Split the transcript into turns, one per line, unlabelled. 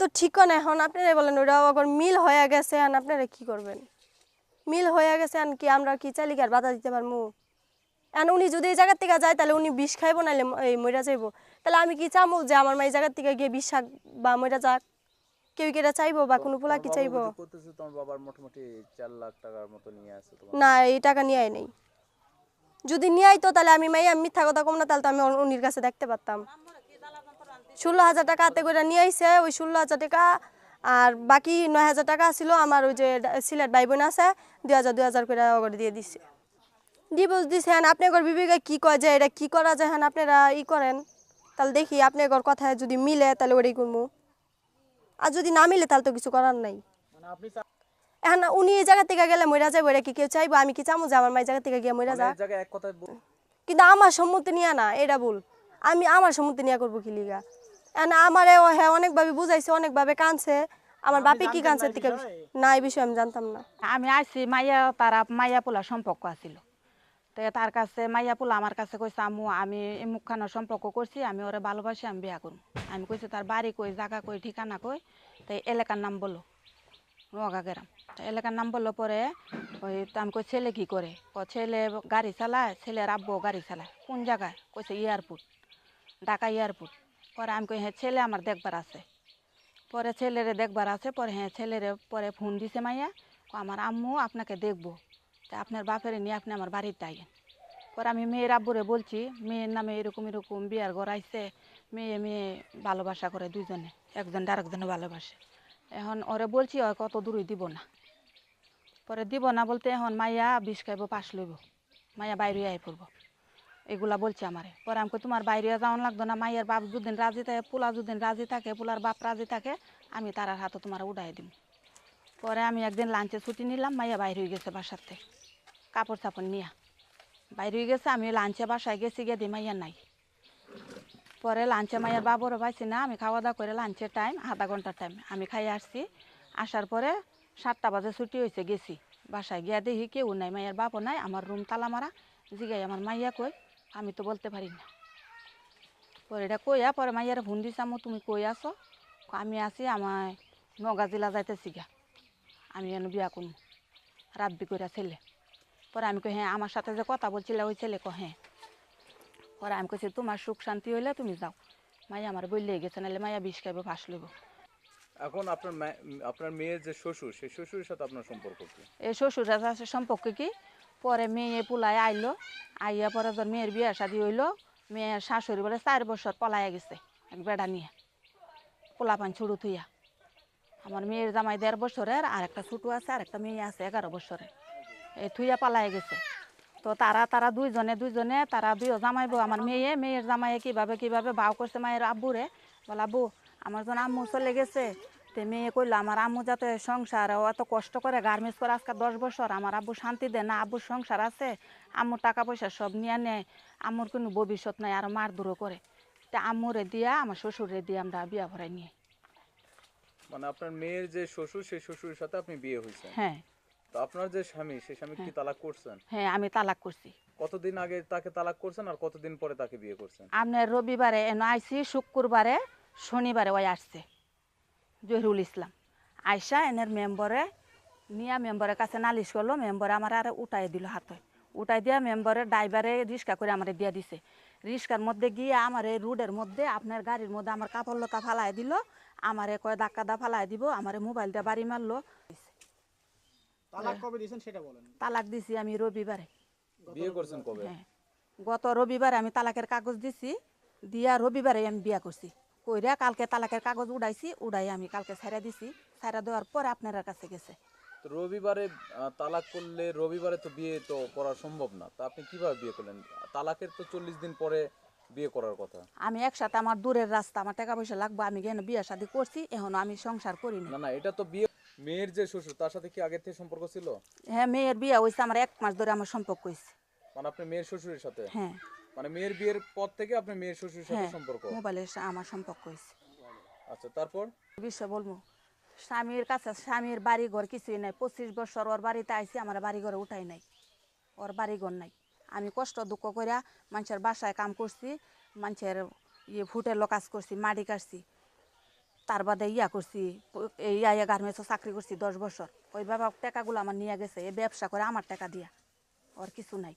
তো ঠিক না এখন আপনারা বলেন ওটা আবার মিল হয়ে গেছে আর আপনারা কি করবেন? মিল হয়ে গেছে এখন কি আমরা কি চাইলে কি আর বাধা দিতে পারব এখন উনি যদি এই জায়গার থেকে যায় তাহলে উনি বিষ খাইবো নাহলে এই মইরা যাইবো। তাহলে আমি কি চামু যে আমার মা এই জায়গার থেকে গিয়ে বিষ খাক বা মইরা যাক? কেউ কি এটা চাইব বা কোনো পোলা কি চাইব?
তোমার বাবার মোটামুটি চার লাখ টাকার মতো নিয়ে আসে
না এই টাকা নিয়ে আয় নেই। যদি নিয়ে আইতো তাহলে আমি মাইয়া মিথ্যা কথা কম না তাহলে তো আমি উনির কাছে দেখতে পারতাম। ষোলো হাজার টাকা হাতে করে নিয়ে আইছে ওই ষোলো হাজার টাকা। আর বাকি নয় হাজার টাকা ছিল আমার ওই যে সিলেট ভাই বোন আছে দুই হাজার দুই হাজার করে করে দিয়ে দিছে। ডিভোর্স দিছে হ্যাঁ আপনি একবার বিবেকে কি কয় যে এটা কি করা যায় হ্যাঁ আপনারা ই করেন। তাহলে দেখি আপনি একবার কথায় যদি মিলে তাহলে ওটাই করব আর যদি না মিলে তাহলে তো কিছু করার নাই।
মানে
এখন উনি এই জায়গা থেকে গেলে মরে যাব এটা কি কেউ চাইব? আমি কি চামো যে আমার মায়ের জায়গা থেকে গিয়ে মরে
মানে
যা? কিন্তু আমার সম্মতি নিয়ে না এটা ভুল। আমি আমার সম্মতি নিয়ে করব কি লিগা? আমার হ্যাঁ অনেকভাবে বুঝাইছে অনেকভাবে কানছে। আমার বাপে কি কানছে থেকে না এই বিষয়ে আমি জানতাম না।
আমি আইছি মাইয়া তারা মাইয়া পোলা সম্পর্ক আছিল। তো তার কাছে মাইয়া পোলা আমার কাছে কইছে আমি এই মুখখানা সম্পর্ক করছি আমি ওরে ভালোবাসি আমি বিয়া করব। আমি কইছি তার বাড়ি কই জায়গা কই ঠিকানা কই? তো এলাকার নাম বলল নগা গেরাম। এলাকার নাম বলল পরে ওই তো আমি কই ছেলে কি করে? ও ছেলে গাড়ি চালায় ছেলের আব্বু গাড়ি চালায়। কোন জায়গায়? কইছে এয়ারপোর্ট ঢাকা এয়ারপোর্ট। পরে আমি কই হ্যাঁ ছেলে আমার দেখবার আছে। পরে ছেলেরে দেখবার আছে, পরে হ্যাঁ ছেলেরে পরে ফোন দিছে মাইয়া আমার আম্মু আপনাকে দেখব। তা আপনার বাপের নিয়ে আপনি আমার বাড়িতে আইয়েন। পরে আমি মেয়ের আব্বুরে বলছি, মেয়ের নামে এরকম এরকম বিয়ার আইছে মেয়ে মেয়ে ভালোবাসা করে দুইজনে একজন আরেকজনে ভালোবাসে। এখন ওরে বলছি ওই কত দূরই দিব না। পরে দিব না বলতে এখন মাইয়া বিষ খাইব, পাশ লইব। মাইয়া বাইরে আই পড়ব। এগুলা বলছে আমারে। পরে আমাকে তোমার বাইরে যাওয়ান লাগতো না, মাইয়ের বাপ দুদিন রাজি থাকে, পোলা দুদিন রাজি থাকে, পোলার বাপ রাজি থাকে, আমি তার হাতে তোমার উঠাই দিব পরে আমি একদিন লাঞ্চে ছুটি নিলাম, মাইয়া বাইরে হয়ে গেছে থেকে, কাপড় চাপড় নিয়া। বাইরে হয়ে গেছে, আমি লাঞ্চে বাসায় গেছি গিয়ে দি মাইয়া নাই। পরে লাঞ্চে মাইয়ার বাবরও পাইছি না, আমি খাওয়া দাওয়া করে লাঞ্চের টাইম আধা ঘণ্টার টাইম আমি খাই আসছি। আসার পরে সাতটা বাজে ছুটি হয়েছে গেছি। বাসায় গিয়া দেখি কেউ নাই, মাইয়ার বাপও নাই, আমার রুম তালা মারা। জিগাই আমার মাইয়া কই? আমি তো বলতে পারি না। পরে এটা কইয়া পরে মাইয়ারে ফোন দিছে আম্মু তুমি কই আসো আমি আছি আমার নগা জেলা যাইতেছি গা। আমি এনে বিয়া করব রাব্বি কইরা ছেলে। পরে আমি কই হ্যাঁ আমার সাথে যে কথা বলছিলে ওই ছেলে ক হ্যাঁ। পরে আমি কইছি তোমার সুখ শান্তি হইলে তুমি যাও। মাইয়া আমার বললেই গেছে নাহলে মাইয়া বিষ খাইবে ফাঁস লইব।
এখন আপনার আপনার মেয়ের যে শ্বশুর সেই শ্বশুরের সাথে আপনার সম্পর্ক কি?
এই শ্বশুর সম্পর্কে কি? পরে মেয়ে পোলায় আইলো, আইয়া পরে তোর মেয়ের বিয়ে শাদি হইল, মেয়ের শাশুড়ি বলে চার বছর পলাইয়া গেছে এক বেড়া নিয়ে পোলা পান ছুড়ু থুইয়া। আমার মেয়ের জামাই দেড় বছরের, আর একটা ছোটো আছে, আর একটা মেয়ে আছে এগারো বছরের। এই থুইয়া পালাই গেছে। তো তারা তারা দুইজনে দুইজনে, তারা দুইও জামাইব আমার মেয়ে, মেয়ের জামাইয়ে কীভাবে কীভাবে বাউ করছে মায়ের আব্বুরে, বলে, আব্বু, আমার যখন আম্মু চলে গেছে তে মেয়ে কইলো আমার আম্মু যাতে সংসার অত কষ্ট করে গার্মেন্টস করে আজকে দশ বছর আমার আব্বু শান্তি দেয় না আব্বুর সংসার আছে আম্মুর টাকা পয়সা সব নিয়ে নেয় আম্মুর কোনো ভবিষ্যৎ নাই আর মার দূরও করে। তা আম্মুরে দিয়া আমার শ্বশুরে দিয়ে আমরা বিয়া ভরাই নিয়ে।
মানে আপনার মেয়ের যে শ্বশুর সেই শ্বশুরের সাথে আপনি বিয়ে হয়েছেন?
হ্যাঁ।
তো আপনার যে স্বামী সেই স্বামী কি তালাক করছেন?
হ্যাঁ আমি তালাক করছি।
কতদিন আগে তাকে তালাক করছেন আর কতদিন পরে তাকে বিয়ে করছেন?
আপনার রবিবারে এন আইসি শুক্রবারে শনিবারে ওই আসছে। জহিরুল ইসলাম। আয়সা এনের মেম্বরে নিয়া মেম্বরের কাছে নালিশ করল মেম্বরে আমার আর উঠাই দিল হাতে উঠাই দিয়া মেম্বরের ড্রাইভারে রিক্সা করে আমার দিয়া দিছে। রিক্সার মধ্যে গিয়ে আমার এই রোডের মধ্যে আপনার গাড়ির মধ্যে আমার কাপড় লতা ফালাই দিল আমারে কয় ধাক্কা দা ফালাই দিব আমার মোবাইল দিয়ে বাড়ি মারলো।
তালাক
দিছি আমি রবিবারে। হ্যাঁ। গত রবিবারে আমি তালাকের কাগজ দিছি দিয়া রবিবারে আমি বিয়া করছি। কইরা কালকে তালাকের কাগজ উড়াইছি উড়াই আমি কালকে ছাইরা দিছি। ছাইরা দেওয়ার পরে আপনার কাছে গেছে।
রবিবারে তালাক করলে রবিবারে তো বিয়ে তো করা সম্ভব না। তা আপনি কীভাবে বিয়ে করলেন? তালাকের তো চল্লিশ দিন পরে বিয়ে করার কথা।
আমি একসাথে আমার দূরের রাস্তা আমার টাকা পয়সা লাগবে আমি কেন বিয়ে শাদি করছি এখনও আমি সংসার করিনি
না না এটা তো বিয়ে মেয়ের যে শ্বশুর তার সাথে কি আগের থেকে সম্পর্ক ছিল?
হ্যাঁ মেয়ের বিয়ে হয়েছে আমার এক মাস ধরে আমার সম্পর্ক হয়েছে।
মানে আপনি মেয়ের শ্বশুরের সাথে?
হ্যাঁ।
মানে মেয়ের বিয়ের পর থেকে আপনার মেয়ের শ্বশুরের সাথে
হ্যাঁ
সম্পর্ক?
মোবাইলের আমার সম্পর্ক হয়েছে।
আচ্ছা তারপর?
বিষয় বলব স্বামীর কাছে স্বামীর বাড়ি ঘর কিছুই নাই। পঁচিশ বছর ওর বাড়িতে আইসি আমার বাড়ি ঘরে উঠাই নাই। ওর বাড়ি ঘর নাই। আমি কষ্ট দুঃখ করিয়া মানুষের বাসায় কাম করছি মানুষের ইয়ে ফুটেলো কাজ করছি মাটি কাটছি। তার বাদে ইয়া করছি এই ইয়া গার্মেন্টসও চাকরি করছি দশ বছর। ওই বাবা টাকাগুলো আমার নিয়ে গেছে এই ব্যবসা করে আমার টাকা দিয়া। ওর কিছু নাই।